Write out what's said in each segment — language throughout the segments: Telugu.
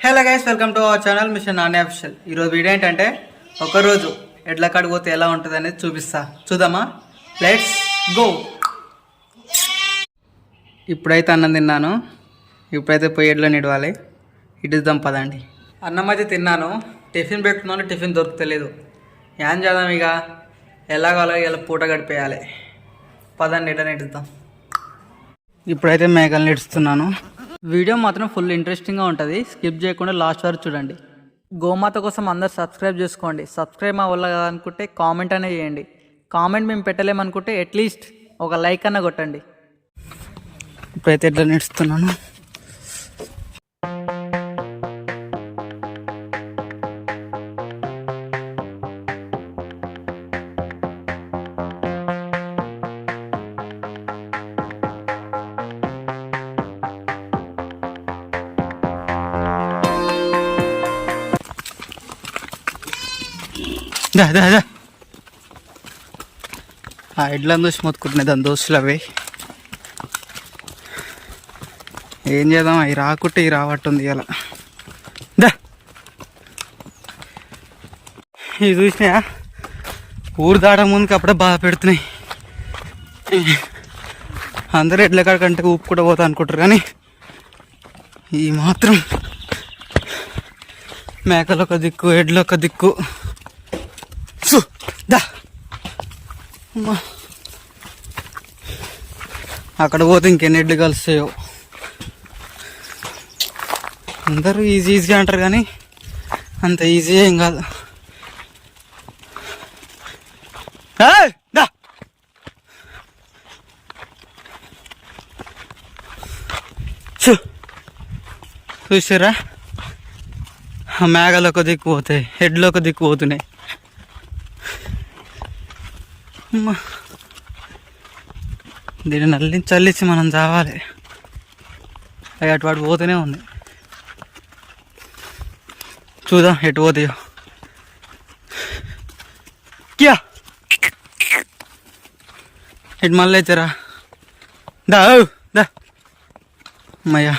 Hello guys welcome to our channel mission non official ఈరోజు వీడియో ఏంటంటే ఒకరోజు ఎడ్ల కాడికి పోతే ఎలా ఉంటుంది అనేది చూపిస్తా. చూద్దామా? లెట్స్ గో ఇప్పుడైతే అన్నం తిన్నాను. ఇప్పుడైతే పోయి ఎడ్లని ఇడవాలి ఇటుద్దాం పదండి. అన్నం అయితే తిన్నాను. టిఫిన్ పెట్టుకున్నాను టిఫిన్ దొరుకుతలేదు. ఏం చేద్దాం ఇక? ఎలాగోలా ఇలా పూట గడిపేయాలి. పదండి ఎడ్లని ఇడుద్దాం ఇప్పుడైతే మేకలు నిడుస్తున్నాను వీడియో మాత్రం ఫుల్ ఇంట్రెస్టింగ్గా ఉంటుంది. స్కిప్ చేయకుండా లాస్ట్ వరకు చూడండి. గోమాత కోసం అందరు సబ్స్క్రైబ్ చేసుకోండి. సబ్స్క్రైబ్ మా వల్ల అనుకుంటే కామెంట్ అనే చేయండి. కామెంట్ మేము పెట్టలేమనుకుంటే అట్లీస్ట్ ఒక లైక్ అన్న కొట్టండి. ఇప్పుడైతే ఎట్లా నేర్చుతున్నాను దా దా దా. ఆ ఎడ్లను చూసి మొత్తుకుంటున్నాయి దాని దోస్తులు అవి. ఏం చేద్దాం అవి రాకుంటే ఇవి రావట్టుంది ఇలా దా. ఇవి చూసినాయా? ఊరు దాట ముందుకు అప్పుడే బాధ పెడుతున్నాయి. అందరూ ఎడ్ల కాడికంటే ఊపు కూడా పోతా అనుకుంటారు కానీ ఈ మాత్రం మేకలు ఒక దిక్కు ఎడ్లు ఒక దిక్కు సు, దా అమ్మా. అక్కడ పోతే ఇంకెన్ని ఎడ్లు కలుస్తాయో. అందరూ ఈజీ ఈజీ అంటారు కానీ అంత ఈజీ ఏం కాదు. చూసారా ఆ మేఘలు ఒక దిక్కు పోతాయి హెడ్లు ఒక దిక్కు పోతున్నాయి. అమ్మా. దీన్ని నల్లించి చల్లించి మనం చావాలి. అవి అటు పోతూనే ఉంది. చూద్దాం ఎటు పోతాయో. క్యా? ఇటు మళ్ళీ వచ్చారా దా దా. అమ్మయ్యా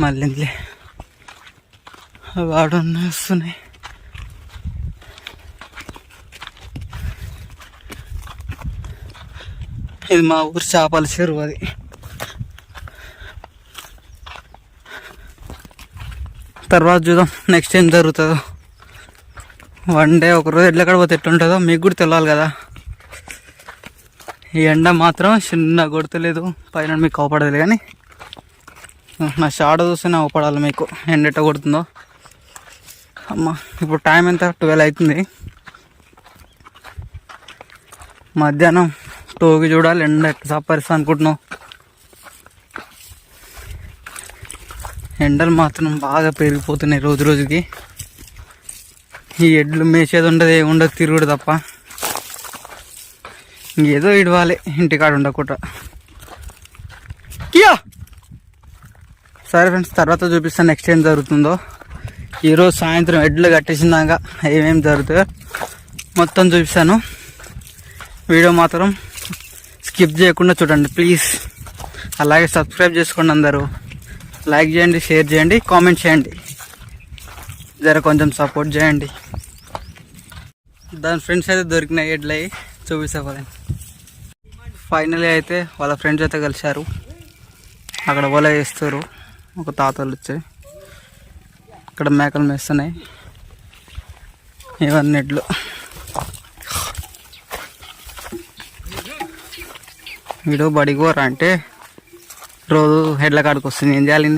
మళ్ళీ వాడు వస్తున్నాయి ఇది మా ఊరు చేపల చెరువు అది. తర్వాత చూద్దాం నెక్స్ట్ ఏం జరుగుతుందో. వన్ డే ఒక రోజు ఎట్లా పోతే ఎట్లుంటుందో మీకు కూడా తెలియాలి కదా. ఈ ఎండ మాత్రం చిన్న కొడతలేదు పైన మీకు అవపడదు కానీ. నా షాడో చూస్తేనే అవపడాలి మీకు ఎండ ఎట్ట కొడుతుందో. అమ్మ ఇప్పుడు టైం ఎంత? ట్వెల్వ్ అవుతుంది. మధ్యాహ్నం టోకి చూడాలి ఎండ ఎట్లా సప్పరిస్తా అనుకుంటున్నావు? ఎండలు మాత్రం బాగా పెరిగిపోతున్నాయి రోజు రోజుకి. ఈ ఎడ్లు మేసేది ఉండదు ఏముండదు ఉండదు తిరుగుడు తప్ప. ఏదో ఇడవాలి ఇంటికాడ ఉండకుండా. కియా! సరే ఫ్రెండ్స్ తర్వాత చూపిస్తాను నెక్స్ట్ ఏం జరుగుతుందో. ఈరోజు సాయంత్రం ఎడ్లు కట్టేసినాక ఏమేమి జరుగుతుందో మొత్తం చూపిస్తాను. వీడియో మాత్రం స్కిప్ చేయకుండా చూడండి ప్లీజ్ అలాగే సబ్స్క్రైబ్ చేసుకోండి అందరూ. లైక్ చేయండి షేర్ చేయండి కామెంట్ చేయండి. జర కొంచెం సపోర్ట్ చేయండి. దాని ఫ్రెండ్స్ అయితే దొరికినాయి ఎడ్లయి. చూపిస్తా పదండి ఫైనలీ అయితే వాళ్ళ ఫ్రెండ్స్ అయితే కలిశారు. అక్కడ వల వేస్తారు. ఒక తాతలు వచ్చి ఇక్కడ మేకలు మేస్తున్నాయి. ఇవన్నీ ఎడ్లు. వీడు బడిగోరా అంటే రోజు హెడ్ల కాడికి వస్తుంది. ఏం చేయాలి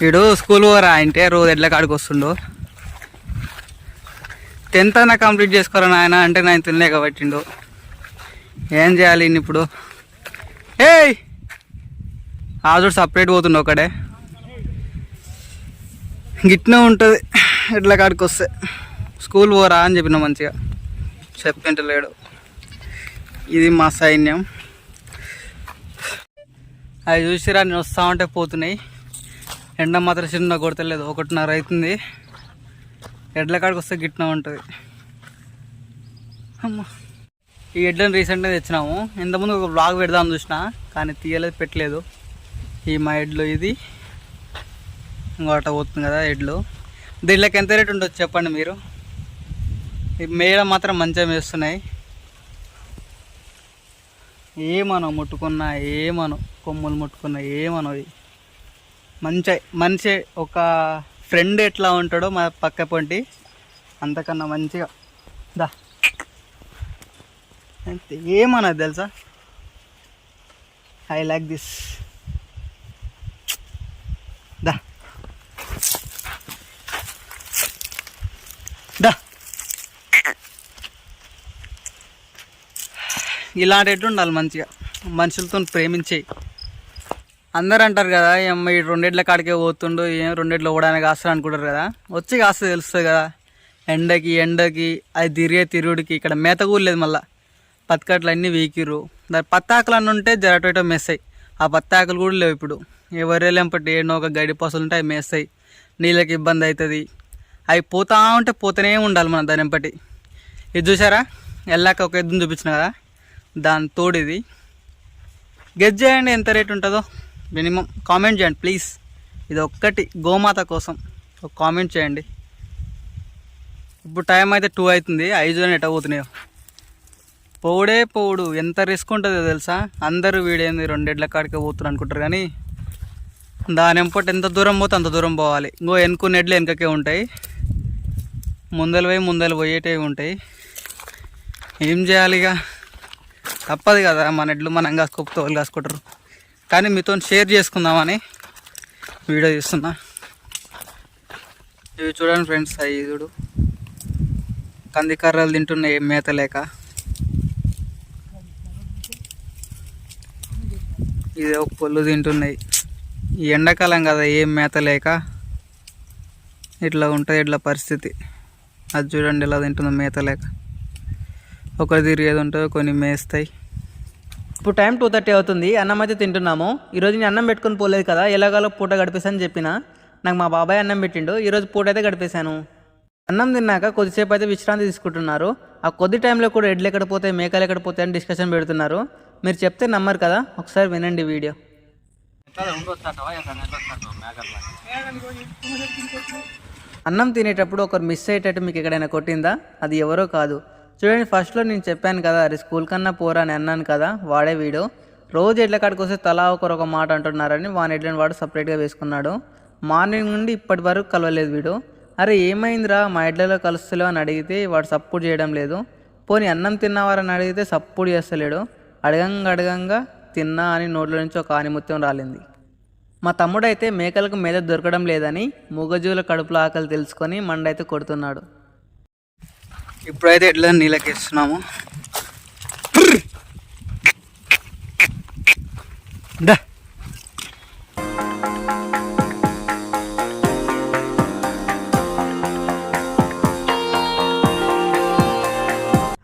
వీడు స్కూల్ పోరా అంటే రోజు హెడ్ల కాడికి వస్తుండు. టెన్త్ అయినా కంప్లీట్ చేసుకోరా నాయన అంటే నేను తినలేక పట్టిండు ఏం చేయాలి ఇప్పుడు? ఏయ్! ఆజుడు సపరేట్ పోతుండు ఒకడే గిట్నే ఉంటుంది ఎడ్ల కాడికి వస్తే. స్కూల్ పోరా అని చెప్పిన మంచిగా. చెప్పింటలేడు ఇది మా సైన్యం. అవి చూసిరా నేను వస్తా ఉంటే పోతున్నాయి. ఎండ మాత్రం చిన్న కొడతలేదు ఒకటిన్నర అవుతుంది. ఎడ్ల కాడికి వస్తే గిట్న ఉంటుంది. అమ్మ. ఈ ఎడ్లను రీసెంట్గా తెచ్చినాము. ఇంతకుముందు ఒక బ్లాగ్ పెడదాం చూసిన కానీ తీయలేదు పెట్టలేదు. ఈ మా ఎడ్లు ఇది. ఇంకోట పోతుంది కదా ఎడ్లు. దీంట్లోకి ఎంత రేట్ ఉండొచ్చు చెప్పండి మీరు? ఈ మేడ మాత్రం మంచిగా మేస్తున్నాయి. ఏమనో ముట్టుకున్నా ఏమనో కొమ్ములు ముట్టుకున్నా ఏమనో మంచి మంచి ఒక ఫ్రెండ్ ఎట్లా ఉంటాడో మా పక్క పొంటి అంతకన్నా మంచిగా. దా. అంతే ఏమన్నది తెలుసా? ఐ లైక్ దిస్ ఇలాంటి ఉండాలి మంచిగా? మనుషులతో ప్రేమించేయి అందరు అంటారు కదా ఈ ఈ రెండేళ్ళ కాడికే పోతుండు ఏం రెండేళ్ళు పోవడానికి కాస్తారు అనుకుంటారు కదా. వచ్చి కాస్త తెలుస్తుంది కదా. ఎండకి ఎండకి అది తిరిగే తిరుగుడికి ఇక్కడ మేత కూడా లేదు మళ్ళీ. పత్తికట్లు అన్నీ వీకిరు దాని పత్తాకులు అన్నీ ఉంటే జరటో మెస్సాయి ఆ పత్తాకులు కూడా లేవు ఇప్పుడు. ఎవరెళ్ళంపటి ఏడో ఒక గడి పసులు ఉంటే అవి మేస్తాయి. నీళ్ళకి ఇబ్బంది అవుతుంది. అవి పోతా ఉంటే పోతూనే ఉండాలి మనం దాని ఎంపటి. ఇది చూసారా? వెళ్ళాక ఒక ఎద్దును చూపించిన కదా? దాని తోడిది. గెస్ చేయండి ఎంత రేట్ ఉంటుందో. మినిమం కామెంట్ చేయండి ప్లీజ్ ఇది ఒక్కటి గోమాత కోసం. ఒక కామెంట్ చేయండి. ఇప్పుడు టైం అయితే టూ అవుతుంది. ఐదు ఎట్ట పోతున్నాయో. పోవుడే పోవుడు ఎంత రిస్క్ ఉంటుందో తెలుసా? అందరూ వీడేంది రెండేళ్ళ కాడికే పోతున్నారు అనుకుంటారు కానీ దాని ఎంపటి ఎంత దూరం పోతే అంత దూరం పోవాలి. ఇంకో ఎన్నుకున్న ఎడ్లు ఉంటాయి. ముందలు పోయి ముందలు పోయేటివి ఉంటాయి. ఏం చేయాలి ఇక తప్పదు కదా మన ఎడ్లు మనం కాసుకోకపోతే వాళ్ళు కాసుకుంటారు. కానీ మీతో షేర్ చేసుకుందామని వీడియో తీస్తున్నా. ఇవి చూడండి ఫ్రెండ్స్ అవి చూడు. కందికర్రలు తింటున్నాయి ఏం మేత లేక. ఇది ఒక పొల్లు తింటున్నాయి. ఈ ఎండాకాలం కదా ఏం మేత లేక. ఇట్లా ఉంటుంది ఇట్లా పరిస్థితి. అది చూడండి ఎలా తింటుందో మేత లేక. ఒకరి తిరిగేది ఉంటుంది కొన్ని మేస్తాయి. ఇప్పుడు టైం టూ థర్టీ అవుతుంది అన్నం అయితే తింటున్నాము. ఈరోజు నేను అన్నం పెట్టుకొని పోలేదు కదా ఎలాగోలో పూట గడిపేసాను చెప్పిన. నాకు మా బాబాయ్ అన్నం పెట్టిండు ఈరోజు పూట అయితే గడిపేశాను. అన్నం తిన్నాక కొద్దిసేపు అయితే విశ్రాంతి తీసుకుంటున్నారు. ఆ కొద్ది టైంలో కూడా ఎడ్లు ఎక్కడ పోతాయి మేకలు ఎక్కడ పోతాయి అని డిస్కషన్ పెడుతున్నారు. మీరు చెప్తే నమ్మరు కదా ఒకసారి వినండి వీడియో. అన్నం తినేటప్పుడు ఒకరు మిస్ అయ్యేటట్టు మీకు ఎక్కడైనా కొట్టిందా? అది ఎవరో కాదు. చూడండి ఫస్ట్లో నేను చెప్పాను కదా అరే స్కూల్ కన్నా పోరా అని అన్నాను కదా వాడే వీడు. రోజు ఎడ్ల కాడికి వస్తే తలా ఒకరు ఒక మాట అంటున్నారని వాని ఎడ్లని వాడు సపరేట్గా వేసుకున్నాడు. మార్నింగ్ నుండి ఇప్పటి వరకు కలవలేదు వీడు. అరే ఏమైందిరా మా ఎడ్లలో కలుస్తలేవు అని అడిగితే వాడు సపోర్ట్ చేయడం లేదు. పోనీ అన్నం తిన్నావారని అడిగితే సపోర్ట్ చేస్తలేడు. అడగంగా అడగంగా తిన్నా అని నోట్లో నుంచి ఒక ఆనిముత్యం రాలింది. మా తమ్ముడైతే మేకలకు మేత దొరకడం లేదని మూగజీవుల కడుపులో ఆకలి తెలుసుకొని మండైతే కొడుతున్నాడు. ఇప్పుడైతే ఎట్లా నీళ్ళకి ఇస్తున్నాము దా.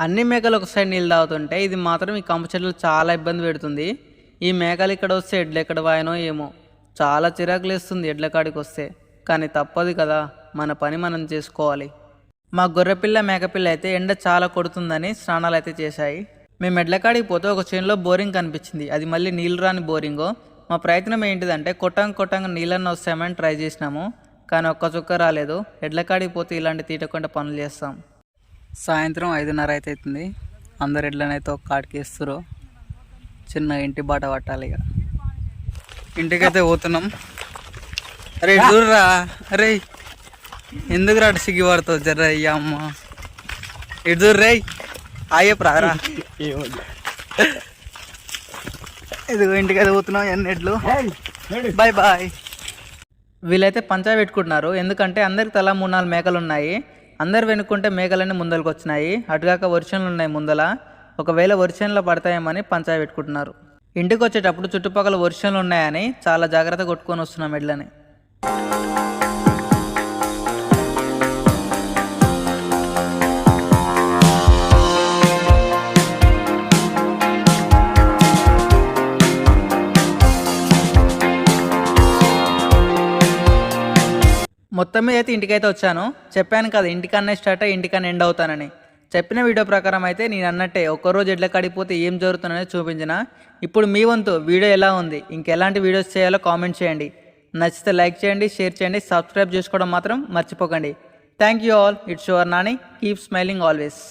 అన్ని మేకలు ఒకసారి నీళ్ళు తాగుతుంటే ఇది మాత్రం ఈ కంప చెట్లు చాలా ఇబ్బంది పెడుతుంది. ఈ మేకలు ఇక్కడ వస్తే ఎడ్లు ఎక్కడ వాయనో ఏమో. చాలా చిరాకులు వేస్తుంది ఎడ్ల కాడికి వస్తే. కానీ తప్పదు కదా. మన పని మనం చేసుకోవాలి. మా గొర్రెపిల్ల మేకపిల్ల అయితే ఎండ చాలా కొడుతుందని స్నానాలు అయితే చేశాయి. మేము ఎడ్లకాడికి పోతే ఒక చేనులో బోరింగ్ కనిపించింది. అది మళ్ళీ నీళ్ళు రాని బోరింగో. మా ప్రయత్నం ఏంటిదంటే కొట్టంగా కొట్టంగా నీళ్ళన్న వస్తామని ట్రై చేసినాము. కానీ ఒక్క చుక్క రాలేదు. ఎడ్లకాడికి పోతే ఇలాంటి తీటకుండా పనులు చేస్తాం. సాయంత్రం ఐదున్నర అయితే అవుతుంది అందరు ఎడ్లనైతే ఒక కాడికి వేస్తారు చిన్న ఇంటి బాట పట్టాలి ఇక. ఇంటికైతే పోతున్నాం. అరే చూడరా. అరే ఎందుకు రాడు సిగ్గి పడుతుంది జర్ర అయ్యా అమ్మ? ఇటు రే ఆయే ప్రారా. ఇదిగో ఇంటికైతే పోతున్నాం ఎన్ని ఎడ్లు బాయ్ బాయ్ వీళ్ళైతే పంచా పెట్టుకుంటున్నారు. ఎందుకంటే అందరికి తలా మూడు నాలుగు మేకలు ఉన్నాయి. అందరు వెనుక్కుంటే మేకలన్నీ ముందరకు వచ్చినాయి. అటుగాక వర్షన్లు ఉన్నాయి ముందల. ఒకవేళ వర్షన్లో పడతాయేమని పంచాయతీ పెట్టుకుంటున్నారు. ఇంటికి వచ్చేటప్పుడు చుట్టుపక్కల వర్షన్లు ఉన్నాయని చాలా జాగ్రత్త కొట్టుకొని వస్తున్నాం ఎడ్లని మొత్తం మీద అయితే ఇంటికైతే వచ్చాను. చెప్పాను కదా ఇంటికన్నా స్టార్ట్ అయ్యి ఇంటికన్నా ఎండ్ అవుతానని. చెప్పిన వీడియో ప్రకారం అయితే నేను అన్నట్టే ఒక్కరోజు ఎడ్ల కడిగిపోతే ఏం జరుగుతుందనేది చూపించిన. ఇప్పుడు మీ వంతు వీడియో ఎలా ఉంది? ఇంకెలాంటి వీడియోస్ చేయాలో కామెంట్ చేయండి. నచ్చితే లైక్ చేయండి షేర్ చేయండి సబ్స్క్రైబ్ చేసుకోవడం మాత్రం మర్చిపోకండి. Thank you all it's your Nani keep smiling always